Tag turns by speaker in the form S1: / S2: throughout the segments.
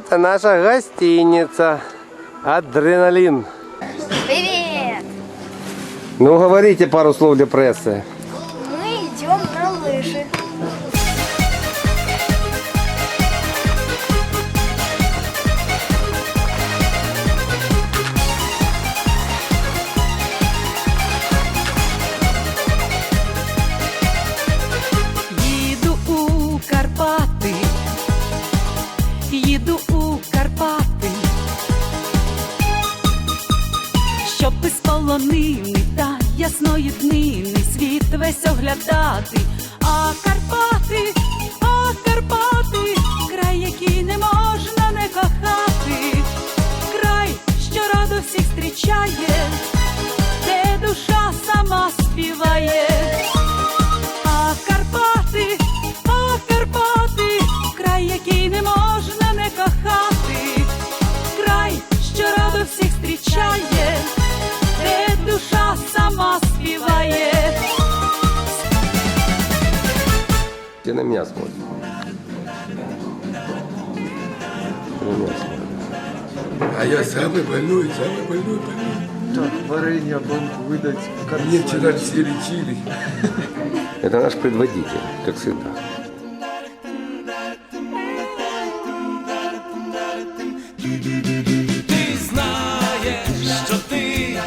S1: Это наша гостиница. Адреналин.
S2: Привет!
S1: Ну, говорите пару слов для прессы.
S3: Ясної днини світ весь оглядати. А Карпати, а Карпати, край, який не можна не кохати, край, що радо всіх зустрічає, де душа сама співає.
S1: Меня смотрят. На меня смотрят.
S4: А я самый больной, самый больной, больной.
S5: Так, варенье вам выдать
S4: Мне вчера все лечили.
S1: Это наш предводитель, как всегда.
S6: Ти знаєш, що ти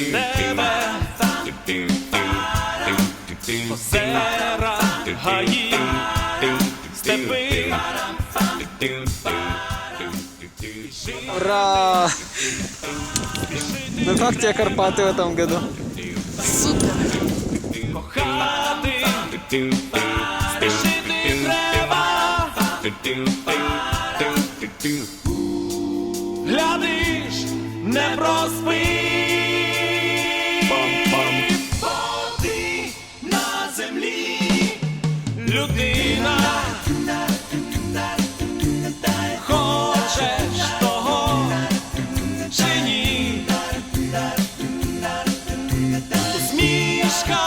S6: для тебе. Озера, гаї, степи.
S5: Ура! Ну как тебе Карпаты в этом году?
S6: Кохати, спішити треба. Глядиш, не проспи.
S3: sky.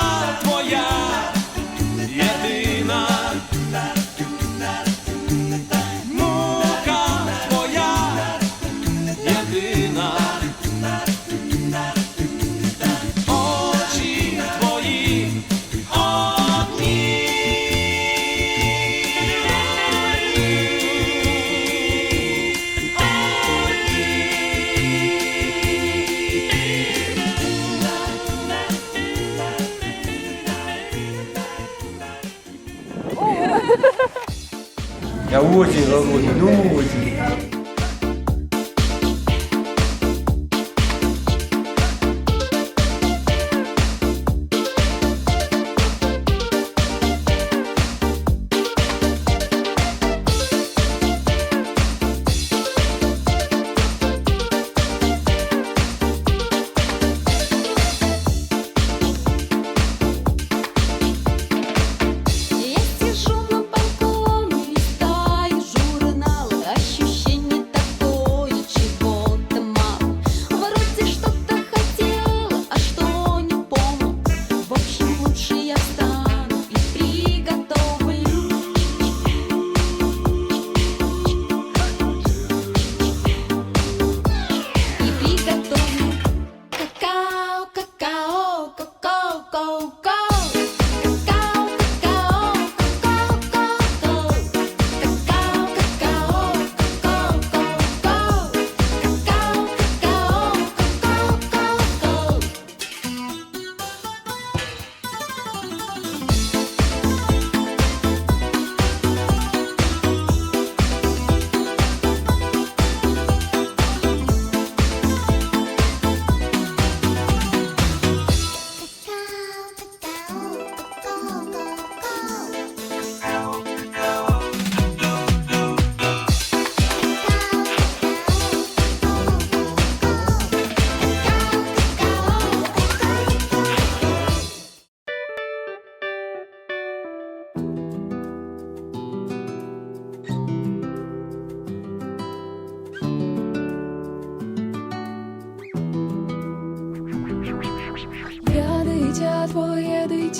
S3: always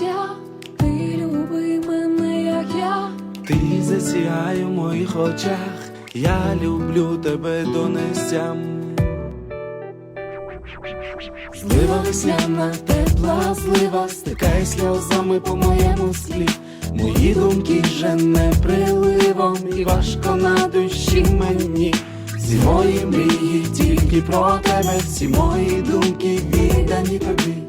S3: дитя, ти люби мене, як я.
S7: Ти засіяй у моїх очах, я люблю тебе донестям. Злива весняна, тепла злива, стикає сльозами по моєму склі. Мої думки вже не приливом, і важко на душі мені. Всі мої мрії тільки про тебе, всі мої думки віддані тобі.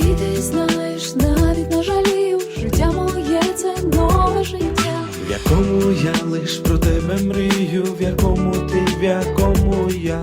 S3: І ти знаєш, навіть не жалію, життя моє це нове життя.
S7: В якому я лиш про тебе мрію, в якому ти, в якому я.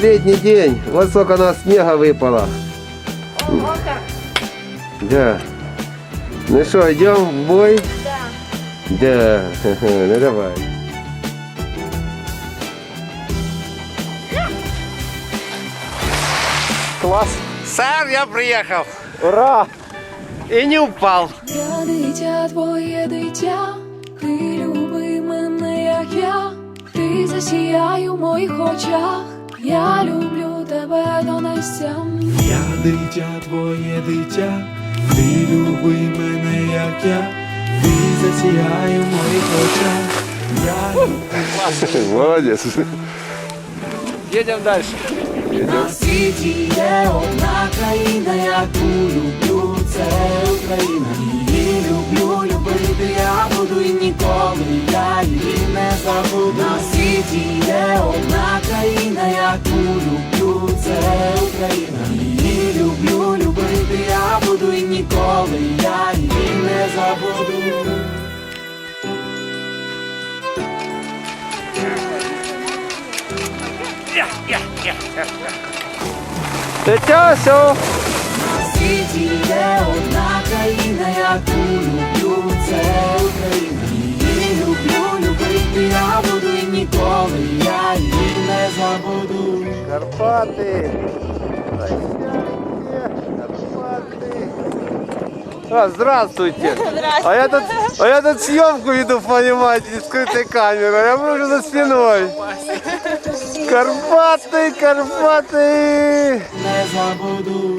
S1: Летний день. Вот сколько у нас снега выпало.
S2: Ого, как.
S1: Да. Ну что, идем в бой?
S2: Да.
S1: Да. Ну давай. Класс. Сэр, я приехал. Ура! И не упал.
S3: Я дитя, твоє дитя, ти люби мене, як я, ти засіяй у моїх очах, Я люблю тебе донестям.
S7: Я дитя, твоє дитя, ти люби мене, як я, ти засіяй у моїх очах. Я люблю
S1: Молодец.
S5: Едем дальше.
S7: на світі є одна країна, яку люблю, це Україна. Її люблю, любити я буду і ніколи я її не забуду. Світі є одна країна, яку люблю, це Україна. Її люблю, любити я буду і ніколи я її не забуду.
S1: Тетясю!
S7: На світі є одна країна, яку я буду і ніколи я її не забуду.
S1: Карпаты! А, здравствуйте! А я тут, а я тут съемку веду, понимаете, с скрытой камерой. Я уже за спиной. Карпаты, Карпаты!
S7: Не забуду.